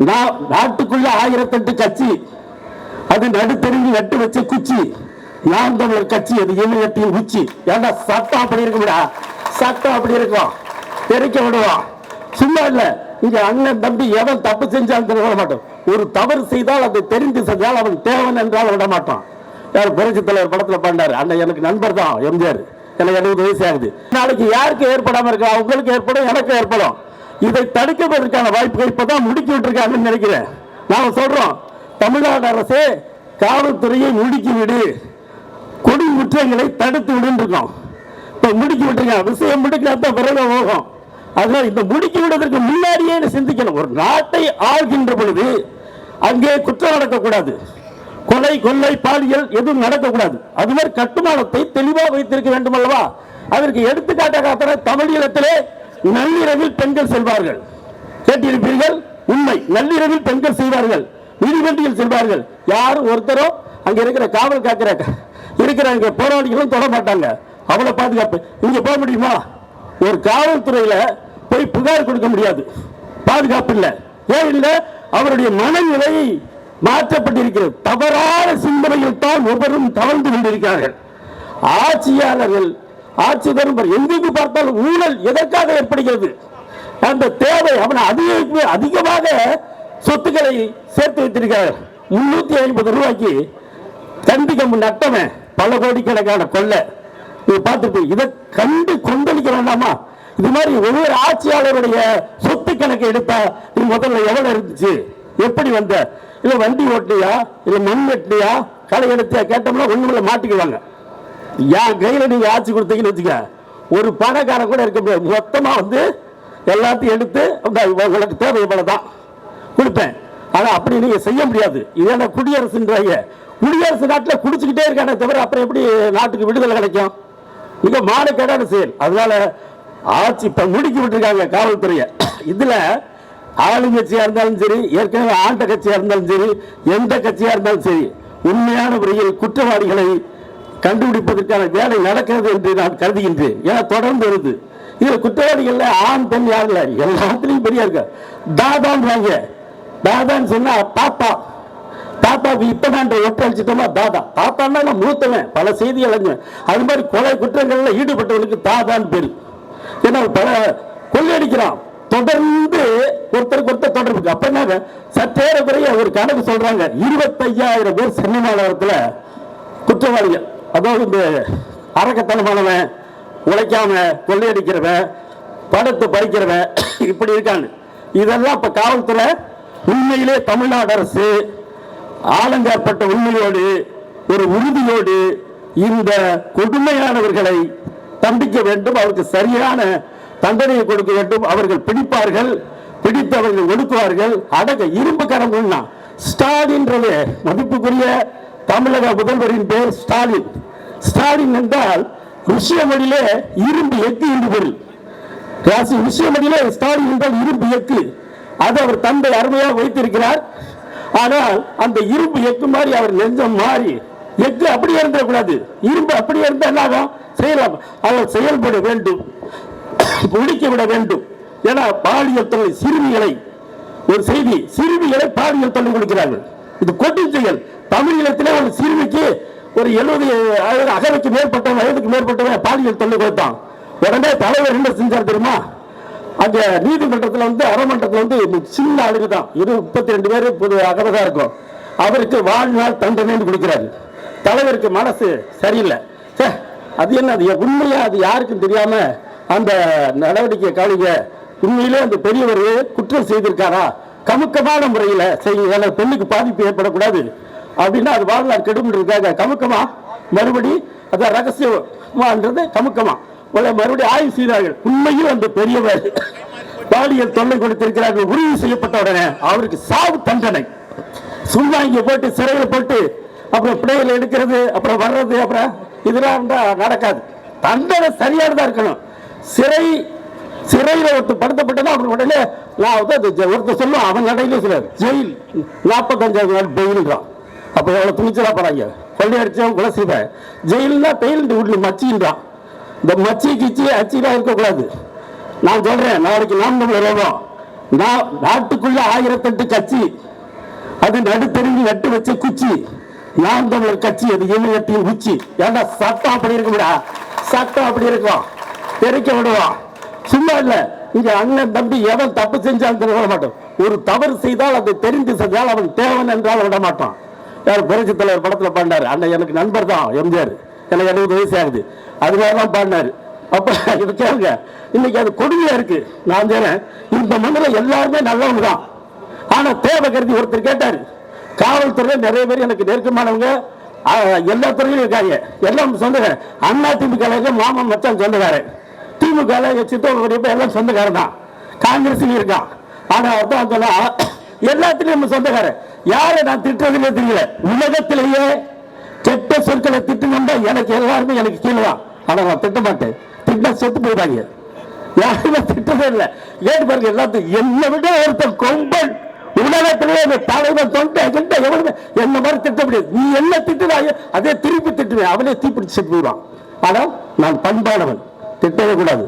நாட்டுக்குள்ள ஆயிரத்தெட்டு கட்சி. அது நடுத்தெருங்கி நட்டு வச்ச குச்சி. நாம் தமிழர் கட்சி? அது இணையத்தின் உச்சி. ஏன்டா சட்டம் அப்படி இருக்கும்டா? சட்டம் அப்படி இருக்கும். தெரிக்க விடுவோம். சும்மா இல்ல. இங்க அண்ணன் தம்பி எவன் தப்பு செஞ்சாலும் தெரிய விட மாட்டோம். ஒரு தவறு செய்தால் அதை தெரிந்து செஞ்சால் அவன் தேவன் என்றால் விட மாட்டான். யார் புரட்சி தலைவர் படத்துல பண்ணாரு அண்ணன் எனக்கு நண்பர் தான் எம்ஜிஆர். எனக்கு எழுபது வயசு ஆகுது. நாளைக்கு யாருக்கு ஏற்படாம இருக்கா உங்களுக்கு ஏற்படும் எனக்கு ஏற்படும். இதை தடுக்கப்பதற்கான வாய்ப்புகள் இப்பதான் முடுக்கி விட்டுருக்காங்கன்னு நினைக்கிறேன். நாம சொல்றோம் தமிழ்நாடு அரசு காவல்துறையை முடுக்கி விடு. கொடி குற்றங்களை தடுத்து விடுன்றிருக்கோம் இப்போ இப்ப முடுக்கி விட்டுருக்காங்க விஷயம் முடிக்கலாம் தான் விரைவாக போகும். அதனால் இந்த முடுக்கி விடுவதற்கு முன்னாடியே சிந்திக்கணும். ஒரு நாட்டை ஆள்கின்ற பொழுது அங்கே குற்றம் நடக்கக்கூடாது. கொலை கொள்ளை பாலியல் எதுவும் நடக்கக்கூடாது. அது மாதிரி கட்டுமானத்தை தெளிவாக வைத்திருக்க வேண்டும் அல்லவா அதற்கு எடுத்துக்காட்டாக தமிழீழத்திலே நள்ளிரவில் பெண்கள் செல்வார்கள். கேட்டிருப்பீர்கள்? உண்மை. நள்ளிரவில் பெண்கள் செய்வார்கள். நீதிமன்றத்தில் செல்வார்கள். யாரும் ஒருத்தரோ அங்க இருக்கிற காவல் காக்கிற இருக்கிற அங்க போராளிகளும் தொட மாட்டாங்க. அவ்வளவு பாதுகாப்பு. இங்க போக முடியுமா? ஒரு காவல்துறையில போய் புகார் கொடுக்க முடியாது. பாதுகாப்பு இல்லை. ஏன் இல்லை? அவருடைய மனநிலை மாற்றப்பட்டிருக்கிறது. தவறான சிந்தனையில் தான் ஒவ்வொரும் தவழ்ந்து கொண்டிருக்கிறார்கள். ஆட்சியாளர்கள் ஆட்சி தரும் எங்கெங்கு பார்த்தாலும் ஊழல் எதற்காக ஏற்படுகிறது? அந்த தேவை அவன் அதிகரிப்பு அதிகமாக சொத்துக்களை சேர்த்து வைத்திருக்கிறார். முன்னூத்தி ஐம்பது ரூபாய்க்கு கண்டிக்க நட்டவன் பல கோடிக்கணக்கான கொள்ளை. நீ பார்த்துட்டு இதை கண்டு கொந்தளிக்க வேண்டாமா? இது மாதிரி ஒவ்வொரு ஆட்சியாளருடைய சொத்து கணக்கு எடுத்தா நீ முதல்ல எவ்வளவு இருந்துச்சு? எப்படி வந்த? இல்ல வண்டி ஓட்டியா இல்ல மண் வெட்டியா களை எடுத்தியா? கேட்டோம்னா ஒண்ணுமில்ல மாட்டிக்குவாங்க. என் கையில் நீங்கள் ஆட்சி கொடுத்தீங்கன்னு வச்சுக்க ஒரு பணக்காரன் கூட இருக்க முடியாது. மொத்தமாக வந்து எல்லாத்தையும் எடுத்து உங்களுக்கு தேவை இவ்வளவுதான் கொடுப்பேன். ஆனால் அப்படி நீங்கள் செய்ய முடியாது. இதே குடியரசுன்றாங்க. குடியரசு நாட்டில் குடிச்சுக்கிட்டே இருக்கானே தவிர அப்புறம் எப்படி நாட்டுக்கு விடுதலை கிடைக்கும்? மிக மானக்கேடான செயல். அதனால ஆட்சி இப்போ முடிக்கி விட்டுருக்காங்க காவல்துறையை. இதில் ஆளுங்கட்சியாக இருந்தாலும் சரி ஏற்கனவே ஆண்ட கட்சியாக இருந்தாலும் சரி எந்த கட்சியாக இருந்தாலும் சரி உண்மையான முறையில் குற்றவாளிகளை கண்டுபிடிப்பதற்கான வேலை நடக்கிறது என்று நான் கருதுகின்றேன். ஏன்னா தொடர்ந்து வருது. இதுல குற்றவாளிகள்ல ஆண் பெண் யாரில் இல்ல எல்லாத்துலேயும் பெரிய இருக்க தாதான் வாங்க. தாதான்னு சொன்னா தாத்தா இப்போ நான் ஒட்டு அழிச்சிட்டோமா தாதா. தாத்தான்னா நான் மூத்தவன். பல செய்தி அலைஞ்சவன். அது மாதிரி கொலை குற்றங்கள்ல ஈடுபட்டவனுக்கு தாதான்னு பேர். ஏன்னா பல கொள்ளையடிக்கிறான். தொடர்ந்து ஒருத்தருக்கு ஒருத்தர் தொடர்பு அப்ப என்ன சற்றேற குறைய ஒரு கணக்கு சொல்றாங்க. இருபத்தையாயிரம் பேர் சென்னை மாநகரத்தில் குற்றவாளிகள். அதாவது இந்த அரக்கத்தனமானவன் உழைக்காம கொள்ளையடிக்கிறவன் படத்தை பறிக்கிறவன் இப்படி இருக்கான்னு இதெல்லாம் இப்ப காவல்துறை உண்மையிலே தமிழ்நாடு அரசு ஆலங்காப்பட்ட உண்மையோடு ஒரு உறுதியோடு இந்த கொடுமையானவர்களை தண்டிக்க வேண்டும். அவருக்கு சரியான தண்டனையை கொடுக்க வேண்டும். அவர்கள் பிடிப்பார்கள் பிடித்து அவர்கள் ஒடுக்குவார்கள். அடக்க இரும்பு கரம் உண்ணா ஸ்டாலின்றது மதிப்புக்குரிய தமிழக முதல்வரின் பெயர் ஸ்டாலின். ஸ்டாலின் என்றால் ருஷ்ய மொழியிலே இரும்பு எக்கு என்று பொருள். ராசி மொழியிலே ஸ்டாலின் என்றால் இரும்பு எக்கு அது அவர் தந்தை அருமையாக வைத்திருக்கிறார். ஆனால் அந்த இரும்பு எக்கு மாதிரி அவர் நெஞ்சம் மாறி எக்கு அப்படியே இருந்துடக்கூடாது இரும்பு அப்படியே இருந்தால் என்ன ஆகும்? செய்யலாம் அவர் செயல்பட வேண்டும். ஒழிக்க விட வேண்டும். ஏன்னா பாலியல் தொல்லை சிறுமிகளை ஒரு செய்தி சிறுமிகளை பாலியல் தொல்லை கொடுக்கிறார்கள். இது கொட்டு செயல். தமிழீழத்திலே ஒரு சிறுமிக்கு ஒரு எழுபது அகவைக்கு மேற்பட்டவங்க வயதுக்கு மேற்பட்டவன் பாலியல் தொல்லை கொடுத்தான். உடனே தலைவர் என்ன செஞ்சார் தெரியுமா? அங்க நீதிமன்றத்தில் வந்து அறமன்றத்தில் வந்து சின்ன அழகு தான். இரு முப்பத்தி ரெண்டு பேர் பொது அகவதா இருக்கும். அவருக்கு வாழ்நாள் தண்டனைன்னு கொடுக்கிறாரு. தலைவருக்கு மனசு சரியில்லை. சே அது என்ன அது உண்மையா அது யாருக்கும் தெரியாம அந்த நடவடிக்கை காலிங்க உண்மையிலே அந்த பெரியவர் குற்றம் செய்திருக்காரா? கமுக்கமான முறையில் செய்யுங்க பெண்ணுக்கு பாதிப்பு ஏற்படக்கூடாது. அப்படின்னா அது வாழ்நாள் கெடும் கமுக்கமா? மறுபடி அதான் ரகசியமான்றது கமுக்கமா. மறுபடியும் ஆய்வு செய்தார்கள் உண்மையும் அந்த பெரியவர் பாலியல் தொல்லை கொடுத்திருக்கிறார்கள். உறுதி செய்யப்பட்ட உடனே அவருக்கு சாவு தண்டனை. சும்மா இங்க போட்டு சிறையில் போட்டு அப்புறம் பிள்ளைகள் எடுக்கிறது அப்புறம் வர்றது அப்புறம் இதெல்லாம் இருந்தா நடக்காது. தண்டனை சரியானதா இருக்கணும். சிறை சிறையில் ஒருத்தர் படுத்தப்பட்டதா அப்புறம் உடனே நான் வந்து ஒருத்தர் சொல்லுவோம் அவன் நடையிலே சொல்லுவார் ஜெயில் நாற்பத்தஞ்சாவது நாள் பெயில்ன்றான். அப்போ எவ்வளோ துணிச்சலாக போகிறாங்க கொள்ளை அடித்தவன் கொலை செய்வேன். ஜெயில்னா பெயில் வீட்டில் மச்சின்றான். இந்த மச்சி கிச்சி அச்சிலாம் இருக்கக்கூடாது. நான் சொல்கிறேன் நாளைக்கு நாம் தமிழர் நான் நாட்டுக்குள்ளே ஆயிரத்தெட்டு கட்சி அது நடுத்தெருங்கி நட்டு வச்ச குச்சி. நாம் தமிழர் கட்சி அது இணையத்தின் உச்சி ஏன்னா சட்டம் அப்படி இருக்கும்டா? சட்டம் அப்படி இருக்கும். தெரிக்க விடுவோம். சும்மா இல்லை இங்க அண்ணன் தம்பி எவன் தப்பு செஞ்சாலும் தெரிய விட மாட்டோம். ஒரு தவறு செய்தால் அது தெரிந்து செஞ்சால் அவன் தேவன் என்றால் விட மாட்டான். யார் புரட்சி தலைவர் படத்தில் பாடினாரு. அண்ணன் எனக்கு நண்பர் தான் எம்ஜிஆர். எனக்கு எழுபது வயசு ஆகுது. அதுக்காக தான் பாடினாரு. அப்போ இதை கேளுங்க. இன்னைக்கு அது கொடுமையாக இருக்கு. நான் சொன்னேன் இந்த மண்ணில் எல்லாருமே நல்லவங்க தான். ஆனால் தேவை கருதி ஒருத்தர் கேட்டார். காவல்துறையில் நிறைய பேர் எனக்கு நெருக்கமானவங்க. எல்லா துறையிலும் இருக்காங்க. எல்லாம் சொந்தங்க. அண்ணா திமுக மாமன் மச்சான் சொந்தக்காரன் திமுக சித்தவங்க எல்லாம் சொந்தக்காரன் தான். காங்கிரஸ்லயும் இருக்கான். ஆனால் அதான் சொன்னா எல்லாத்துலேயும் நம்ம சொந்தக்காரன் யாரை நான் திட்டுறதுலே தெரியல. உலகத்திலேயே கெட்ட சொற்களை திட்டணும்னா எனக்கு எல்லாருமே எனக்கு கீழே தான் ஆனா நான் திட்ட மாட்டேன். திட்ட செத்து போயிட்டாங்க யாருமே திட்டதே இல்லை. கேட்டு பாருங்க எல்லாத்தையும் என்னை விட ஒருத்தர் கொம்பன். உலகத்திலேயே அந்த தலைவன் தொண்டை கிட்ட எவனுமே என்ன மாதிரி திட்ட முடியாது. நீ என்ன திட்டுறாயோ அதே திருப்பி திட்டுவேன். அவனே தீப்பிடிச்சு போயிடுவான். ஆனால் நான் பண்பானவன். திட்டவே கூடாது.